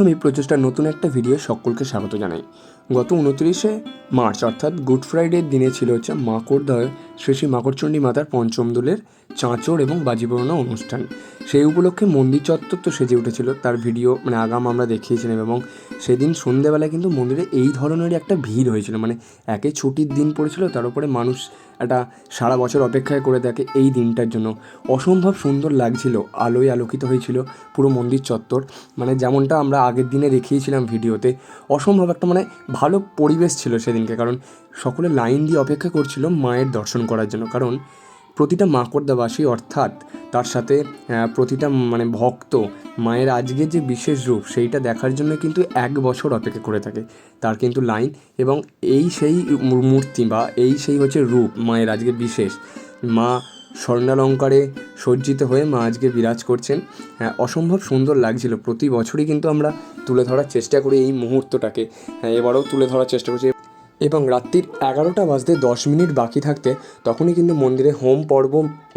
প্রথমেই প্রচেষ্টার নতুন একটা ভিডিও সকলকে স্বাগত জানাই। গত উনত্রিশে মার্চ, অর্থাৎ গুড ফ্রাইডের দিনে ছিল হচ্ছে মাকড়দয় শ্রী শ্রী মাকড়চণ্ডী মাতার পঞ্চম দোলের চাঁচর এবং বাজি পোড়ানো অনুষ্ঠান। সেই উপলক্ষে মন্দির চত্বর তো সেজে উঠেছিল, তার ভিডিও মানে আগাম আমরা দেখিয়েছিলাম এবং সেদিন সন্ধেবেলায় কিন্তু মন্দিরে এই ধরনেরই একটা ভিড় হয়েছিল। মানে একে ছুটির দিন পড়েছিল, তার উপরে মানুষ একটা সারা বছর অপেক্ষায় করে থাকে এই দিনটার জন্য। অসম্ভব সুন্দর লাগছিল, আলোয় আলোকিত হয়েছিল পুরো মন্দির চত্বর। মানে যেমনটা আমরা আগের দিনে দেখিয়েছিলাম ভিডিওতে, অসম্ভব একটা মানে ভালো পরিবেশ ছিল সেদিনকে। কারণ সকলে লাইন দিয়ে অপেক্ষা করছিল মায়ের দর্শন করার জন্য। কারণ প্রতিটা মাকড়দাবাসী অর্থাৎ তার সাথে প্রতিটা মানে ভক্ত মায়ের আজকে যে বিশেষ রূপ সেইটা দেখার জন্য কিন্তু এক বছর অপেক্ষা করে থাকে তার কিন্তু লাইন এবং এই সেই মূর্তি বা এই সেই হচ্ছে রূপ মায়ের আজকে বিশেষ। মা স্বর্ণালঙ্কারে সজ্জিত হয়ে মা আজকে বিরাজ করছেন। হ্যাঁ, অসম্ভব সুন্দর লাগছিল। প্রতি বছরই কিন্তু আমরা তুলে ধরার চেষ্টা করি এই মুহূর্তটাকে। হ্যাঁ এবারেও তুলে ধরার চেষ্টা করছি। এবং রাত্রির এগারোটা বাজতে দশ মিনিট বাকি থাকতে তখনই কিন্তু মন্দিরে হোম পর্ব,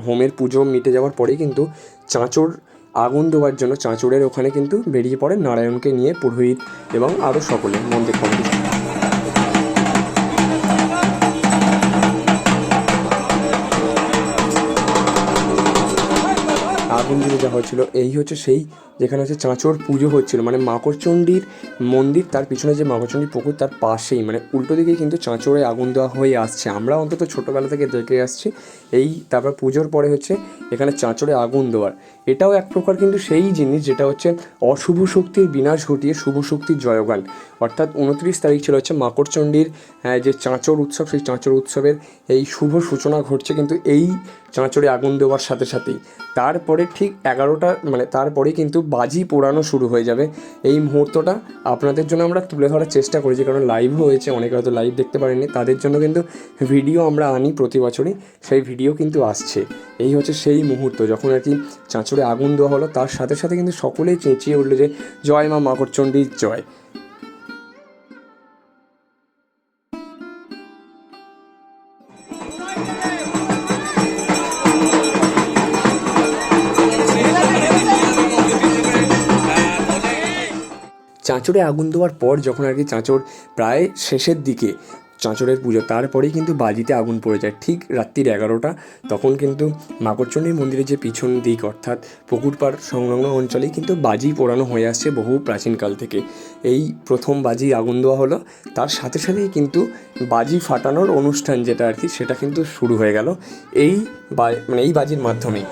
হোমের পুজো মিটে যাওয়ার পরেই কিন্তু চাঁচর আগুন দেওয়ার জন্য চাঁচড়ের ওখানে কিন্তু বেরিয়ে পড়ে নারায়ণকে নিয়ে পুরোহিত এবং আরও সকলে মন্দির কমিটি আগুন দিয়ে যা হয়েছিল, এই হচ্ছে সেই যেখানে হচ্ছে চাঁচর পুজো হচ্ছিল। মানে মাকড়চণ্ডীর মন্দির তার পিছনে যে মাকড়চণ্ডী পুকুর তার পাশেই মানে উল্টো দিকেই কিন্তু চাঁচরে আগুন দেওয়া হয়ে আসছে। আমরা অন্তত ছোটোবেলা থেকে দেখে আসছি এই তারপর পুজোর পরে হচ্ছে এখানে চাঁচরে আগুন দেওয়ার। এটাও এক প্রকার কিন্তু সেই জিনিস যেটা হচ্ছে অশুভ শক্তির বিনাশ ঘটিয়ে শুভ শক্তির জয়গান। অর্থাৎ উনত্রিশ তারিখ ছিল হচ্ছে মাকড়চণ্ডীর আহ, যে চাঁচর উৎসব সেই চাঁচর উৎসবের এই শুভ সূচনা ঘটছে কিন্তু এই চাঁচরে আগুন দেওয়ার সাথে সাথেই। তারপরে ঠিক এগারোটা মানে তারপরে কিন্তু বাজি পোড়ানো শুরু হয়ে যাবে। এই মুহূর্তটা আপনাদের জন্য আমরা তুলে ধরার চেষ্টা করেছি কারণ লাইভ হয়েছে অনেকে হয়তো লাইভ দেখতে পারেনি তাদের জন্য কিন্তু ভিডিও আমরা আনি প্রতি বছরই। সেই ভিডিও কিন্তু আসছে। এই হচ্ছে সেই মুহূর্ত যখন আর কি চাঁচরে আগুন দেওয়া হলো, তার সাথে সাথে কিন্তু সকলেই চেঁচিয়ে উঠল যে, জয় মা মাকড়চণ্ডীর জয়। চাঁচড়ে আগুন দেওয়ার পর যখন আর কি চাঁচড় প্রায় শেষের দিকে চাঁচড়ের পুজো। তারপরেই কিন্তু বাজিতে আগুন পড়ে যায়। ঠিক রাত্রির এগারোটা, তখন কিন্তু মাকড়চণ্ডী মন্দিরের যে পিছন দিক, অর্থাৎ পুকুরপাড় সংলগ্ন অঞ্চলেই কিন্তু বাজি পোড়ানো হয়ে আসছে বহু প্রাচীনকাল থেকে। এই প্রথম বাজি আগুন দেওয়া হলো। তার সাথে সাথেই কিন্তু বাজি ফাটানোর অনুষ্ঠান যেটা আর কি, সেটা কিন্তু শুরু হয়ে গেল। এই মানে এই বাজির মাধ্যমেই।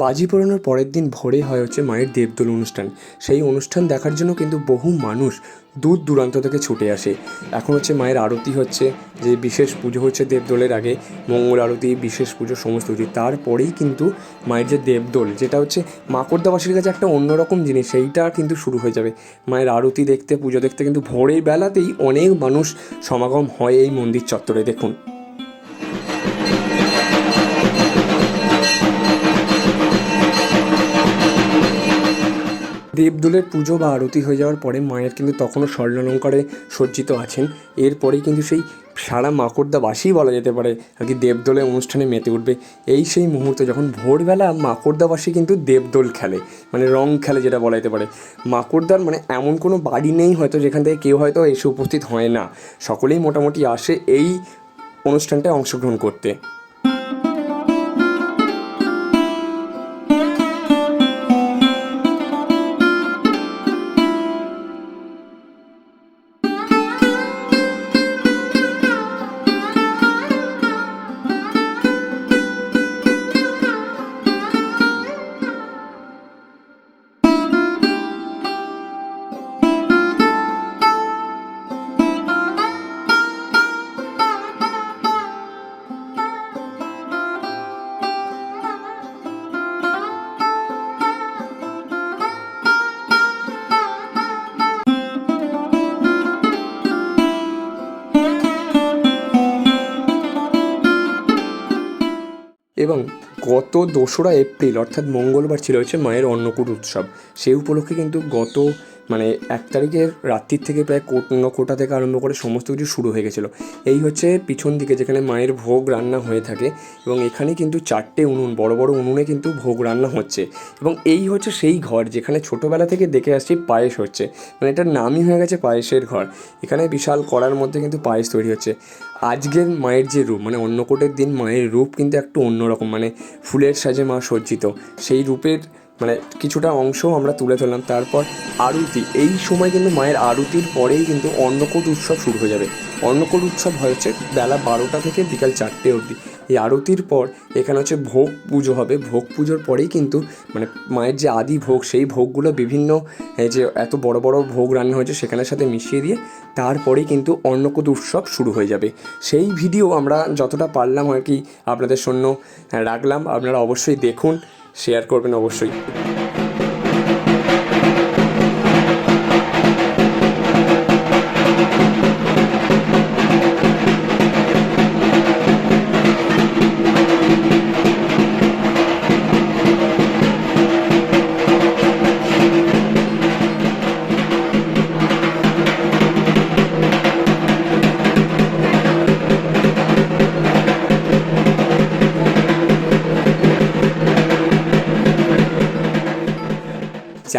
বাজি পোড়ানোর পরের দিন ভোরে হয় হচ্ছে মায়ের দেবদোল অনুষ্ঠান। সেই অনুষ্ঠান দেখার জন্য কিন্তু বহু মানুষ দূর দূরান্ত থেকে ছুটে আসে। এখন হচ্ছে মায়ের আরতি হচ্ছে, যে বিশেষ পুজো হচ্ছে দেবদোলের আগে, মঙ্গল আরতি, বিশেষ পুজো, সমস্ত কিছু। তারপরেই কিন্তু মায়ের যে দেবদোল, যেটা হচ্ছে মাকড়দাবাসীর কাছে একটা অন্যরকম জিনিস, সেইটা কিন্তু শুরু হয়ে যাবে। মায়ের আরতি দেখতে, পুজো দেখতে কিন্তু ভোরের বেলাতেই অনেক মানুষ সমাগম হয় এই মন্দির চত্বরে। দেখুন। দেবদোলের পুজো বা আরতি হয়ে যাওয়ার পরে মায়ের কিন্তু তখনও স্বর্ণালঙ্কারে সজ্জিত আছেন। এরপরেই কিন্তু সেই সারা মাকড়দাবাসী বলা যেতে পারে আর কি দেবদোলের অনুষ্ঠানে মেতে উঠবে। এই সেই মুহূর্তে যখন ভোরবেলা মাকড়দাবাসী কিন্তু দেবদোল খেলে মানে রং খেলে যেটা বলা যেতে পারে। মাকড়দার মানে এমন কোনো বাড়ি নেই হয়তো যেখান থেকে কেউ হয়তো এসে উপস্থিত হয় না। সকলেই মোটামুটি আসে এই অনুষ্ঠানটায় অংশগ্রহণ করতে। এবং গত দোসরা এপ্রিল, অর্থাৎ মঙ্গলবার ছিল হচ্ছে মায়ের অন্নকূট উৎসব। সেই উপলক্ষে কিন্তু গত মানে এক তারিখের রাত্রির থেকে প্রায় কোট- থেকে আরম্ভ করে সমস্ত কিছু শুরু হয়ে গেছিল। এই হচ্ছে পিছন দিকে যেখানে মায়ের ভোগ রান্না হয়ে থাকে এবং এখানে কিন্তু চারটে উনুন, বড় বড় উনুনে কিন্তু ভোগ রান্না হচ্ছে। এবং এই হচ্ছে সেই ঘর যেখানে ছোটোবেলা থেকে দেখে আসছি পায়েস হচ্ছে। মানে এটার নামই হয়ে গেছে পায়েসের ঘর। এখানে বিশাল কড়ার মধ্যে কিন্তু পায়েস তৈরি হচ্ছে। আজকের মায়ের যে রূপ মানে অন্নকূটের দিন মায়ের রূপ কিন্তু একটু অন্যরকম। মানে ফুলের সাজে মা সজ্জিত। সেই রূপের মানে কিছুটা অংশ আমরা তুলে ধরলাম। তারপর আরতি। এই সময় কিন্তু মায়ের আরতির পরেই কিন্তু অন্নকূট উৎসব শুরু হয়ে যাবে। অন্নকূট উৎসব হচ্ছে বেলা বারোটা থেকে বিকাল চারটে অবধি। এই আরতির পর এখানে হচ্ছে ভোগ পুজো হবে। ভোগ পুজোর পরেই কিন্তু মানে মায়ের যে আদি ভোগ, সেই ভোগগুলো বিভিন্ন যে এত বড় বড় ভোগ রান্না হয়েছে সেখানের সাথে মিশিয়ে দিয়ে তারপরেই কিন্তু অন্নকূট উৎসব শুরু হয়ে যাবে। সেই ভিডিও আমরা যতটা পারলাম আর কি আপনাদের জন্য রাখলাম। আপনারা অবশ্যই দেখুন। শেয়ার করবেন অবশ্যই।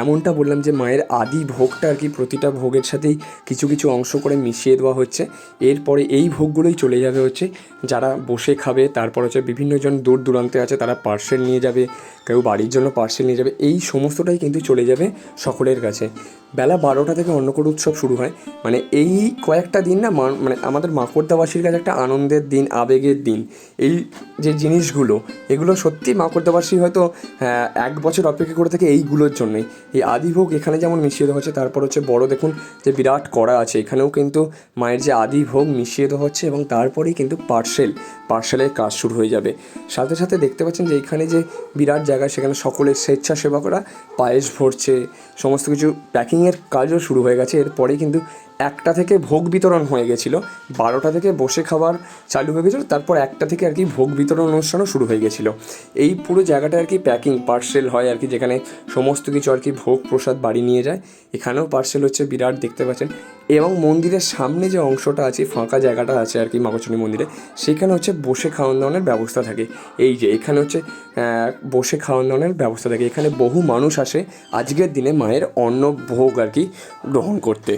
যেমনটা বললাম যে মায়ের আদি ভোগটা আর কি প্রতিটা ভোগের সাথেই কিছু কিছু অংশ করে মিশিয়ে দেওয়া হচ্ছে। এরপরে এই ভোগগুলোই চলে যাবে হচ্ছে যারা বসে খাবে তারপর হচ্ছে বিভিন্ন জন দূর দূরান্তে আছে তারা পার্সেল নিয়ে যাবে কেউ বাড়ির জন্য পার্সেল নিয়ে যাবে এই সমস্তটাই কিন্তু চলে যাবে সকলের কাছে। বেলা বারোটা থেকে অন্নকূট উৎসব শুরু হয়। মানে এই কয়েকটা দিন না মানে আমাদের মাকড়দাবাসীর কাছে একটা আনন্দের দিন আবেগের দিন। এই যে জিনিসগুলো এগুলো সত্যি মাকড়দাবাসী হয়তো হ্যাঁ, এক বছর অপেক্ষা করে থাকে এইগুলোর জন্যই। এই আদিভোগ এখানে যেমন মিশিয়ে দেওয়া হচ্ছে, তারপর হচ্ছে বড় দেখুন যে বিরাট কড়া আছে। এখানেও কিন্তু মায়ের যে আদিভোগ মিশিয়ে দেওয়া হচ্ছে এবং তারপরেই কিন্তু পার্সেল, পার্সেলের কাজ শুরু হয়ে যাবে। সাথে সাথে দেখতে পাচ্ছেন যে এখানে যে বিরাট জায়গা, সেখানে সকলের স্বেচ্ছাসেবকরা পায়েস ভরছে, সমস্ত কিছু প্যাকিংয়ের কাজও শুরু হয়ে গেছে। এরপরেই কিন্তু একটা থেকে ভোগ বিতরণ হয়ে গেছিল। বারোটা থেকে বসে খাবার চালু হয়ে গেছিল, তারপর একটা থেকে আর কি ভোগ বিতরণ অনুষ্ঠানও শুরু হয়ে গেছিল। এই পুরো জায়গাটা আর কি প্যাকিং পার্সেল হয় আর কি, যেখানে সমস্ত কিছু আর কি ভোগ প্রসাদ বাড়ি নিয়ে যায়। এখানেও পার্সেল হচ্ছে বিরাট, দেখতে পাচ্ছেন। এবং মন্দিরের সামনে যে অংশটা আছে, ফাঁকা জায়গাটা আছে আর কি মাগচুনি মন্দিরে, সেখানে হচ্ছে বসে খাওয়ান দাওয়ানের ব্যবস্থা থাকে। এই যে এখানে হচ্ছে বসে খাওয়ান দাওয়ানের ব্যবস্থা থাকে। এখানে বহু মানুষ আসে আজকের দিনে মায়ের অন্ন ভোগ আর কি গ্রহণ করতে।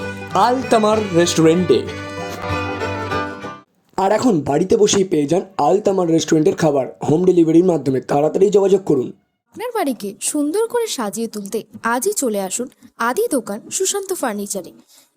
আল তামার রেস্টুরেন্টে। আর এখন বাড়িতে বসেই পেয়ে যান আলতামার রেস্টুরেন্টের খাবার। হোম ডেলিভারির মাধ্যমে তাড়াতাড়ি যোগাযোগ করুন। আপনার বাড়িকে সুন্দর করে সাজিয়ে তুলতে আজই চলে আসুন আদি দোকান সুশান্ত ফার্নিচারে।